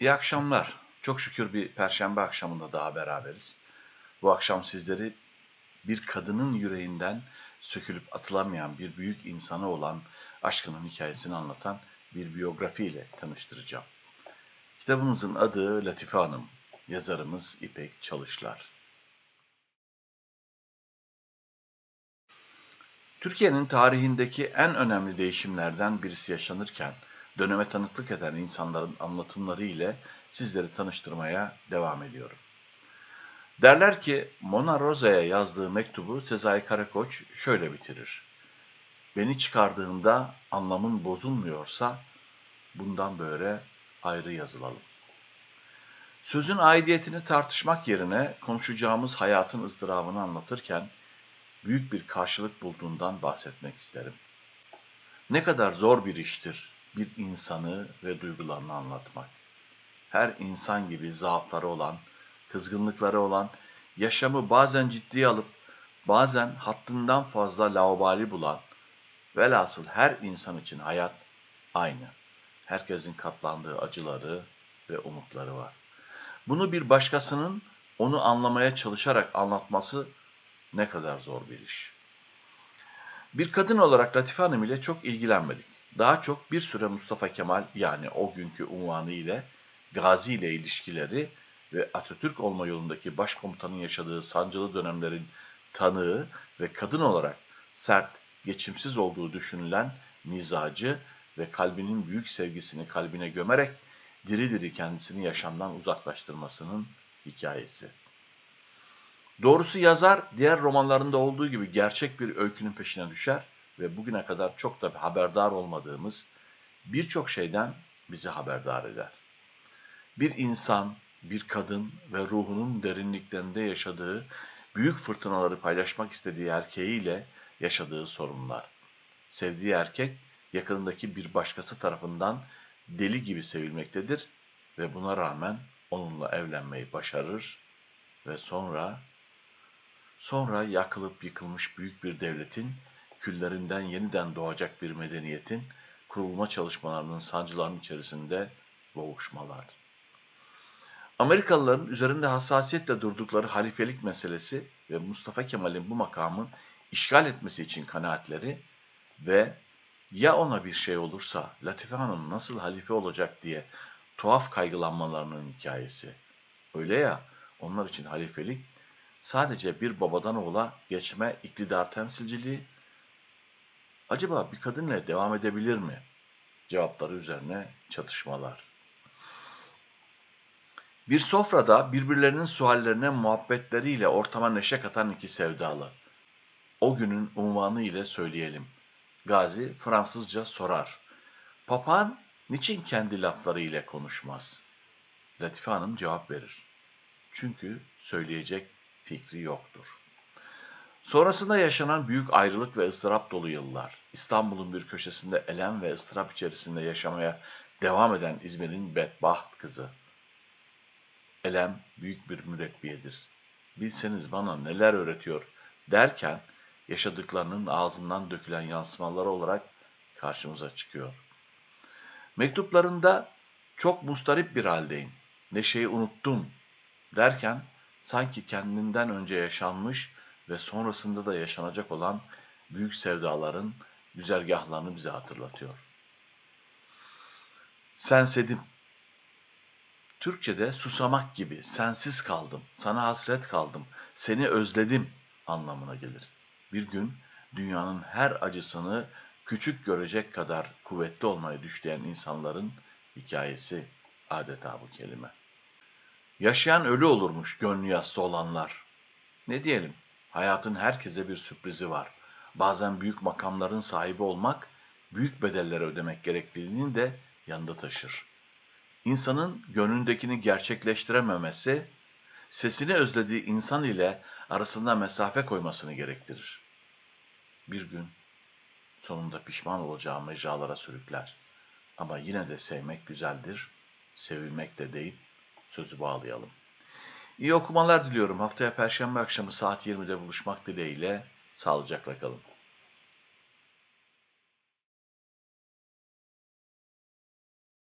İyi akşamlar. Çok şükür bir perşembe akşamında daha beraberiz. Bu akşam sizleri bir kadının yüreğinden sökülüp atılamayan bir büyük insanı olan aşkının hikayesini anlatan bir biyografiyle tanıştıracağım. Kitabımızın adı Latife Hanım, yazarımız İpek Çalışlar. Türkiye'nin tarihindeki en önemli değişimlerden birisi yaşanırken döneme tanıklık eden insanların anlatımları ile sizleri tanıştırmaya devam ediyorum. Derler ki Mona Rosa'ya yazdığı mektubu Sezai Karakoç şöyle bitirir. Beni çıkardığında anlamın bozulmuyorsa bundan böyle ayrı yazılalım. Sözün aidiyetini tartışmak yerine konuşacağımız hayatın ızdırabını anlatırken büyük bir karşılık bulduğundan bahsetmek isterim. Ne kadar zor bir iştir bir insanı ve duygularını anlatmak. Her insan gibi zaafları olan, kızgınlıkları olan, yaşamı bazen ciddiye alıp bazen hattından fazla laubali bulan, velhasıl her insan için hayat aynı. Herkesin katlandığı acıları ve umutları var. Bunu bir başkasının onu anlamaya çalışarak anlatması ne kadar zor bir iş. Bir kadın olarak Latife Hanım ile çok ilgilenmedik. Daha çok bir süre Mustafa Kemal yani o günkü unvanı ile Gazi ile ilişkileri ve Atatürk olma yolundaki başkomutanın yaşadığı sancılı dönemlerin tanığı ve kadın olarak sert, geçimsiz olduğu düşünülen mizacı ve kalbinin büyük sevgisini kalbine gömerek diri diri kendisini yaşamdan uzaklaştırmasının hikayesi. Doğrusu yazar diğer romanlarında olduğu gibi gerçek bir öykünün peşine düşer ve bugüne kadar çok da haberdar olmadığımız birçok şeyden bizi haberdar eder. Bir insan, bir kadın ve ruhunun derinliklerinde yaşadığı büyük fırtınaları paylaşmak istediği erkeğiyle yaşadığı sorunlar. Sevdiği erkek yakınındaki bir başkası tarafından deli gibi sevilmektedir ve buna rağmen onunla evlenmeyi başarır ve sonra sonra yakılıp yıkılmış büyük bir devletin küllerinden yeniden doğacak bir medeniyetin kurulma çalışmalarının sancılarının içerisinde boğuşmalar. Amerikalıların üzerinde hassasiyetle durdukları halifelik meselesi ve Mustafa Kemal'in bu makamı işgal etmesi için kanaatleri ve ya ona bir şey olursa Latife Hanım nasıl halife olacak diye tuhaf kaygılanmalarının hikayesi. Öyle ya, onlar için halifelik sadece bir babadan oğula geçme iktidar temsilciliği acaba bir kadınla devam edebilir mi? Cevapları üzerine çatışmalar. Bir sofrada birbirlerinin suallerine muhabbetleriyle ortama neşe katan iki sevdalı. O günün unvanı ile söyleyelim. Gazi Fransızca sorar. Papağan niçin kendi lafları ile konuşmaz? Latife Hanım cevap verir. Çünkü söyleyecek fikri yoktur. Sonrasında yaşanan büyük ayrılık ve ıstırap dolu yıllar, İstanbul'un bir köşesinde elem ve ıstırap içerisinde yaşamaya devam eden İzmir'in bedbaht kızı. Elem büyük bir mürebbiyedir. Bilseniz bana neler öğretiyor derken yaşadıklarının ağzından dökülen yansımaları olarak karşımıza çıkıyor. Mektuplarında çok mustarip bir haldeyim, neşeyi unuttum derken sanki kendinden önce yaşanmış ve sonrasında da yaşanacak olan büyük sevdaların güzergahlarını bize hatırlatıyor. Sensedim. Türkçe'de susamak gibi sensiz kaldım, sana hasret kaldım, seni özledim anlamına gelir. Bir gün dünyanın her acısını küçük görecek kadar kuvvetli olmayı düşleyen insanların hikayesi adeta bu kelime. Yaşayan ölü olurmuş gönlü yassı olanlar. Ne diyelim? Hayatın herkese bir sürprizi var. Bazen büyük makamların sahibi olmak, büyük bedelleri ödemek gerekliliğini de yanında taşır. İnsanın gönlündekini gerçekleştirememesi, sesini özlediği insan ile arasında mesafe koymasını gerektirir. Bir gün sonunda pişman olacağı mecralara sürükler. Ama yine de sevmek güzeldir, sevilmek de değil, sözü bağlayalım. İyi okumalar diliyorum. Haftaya Perşembe akşamı saat 20'de buluşmak dileğiyle sağlıcakla kalın.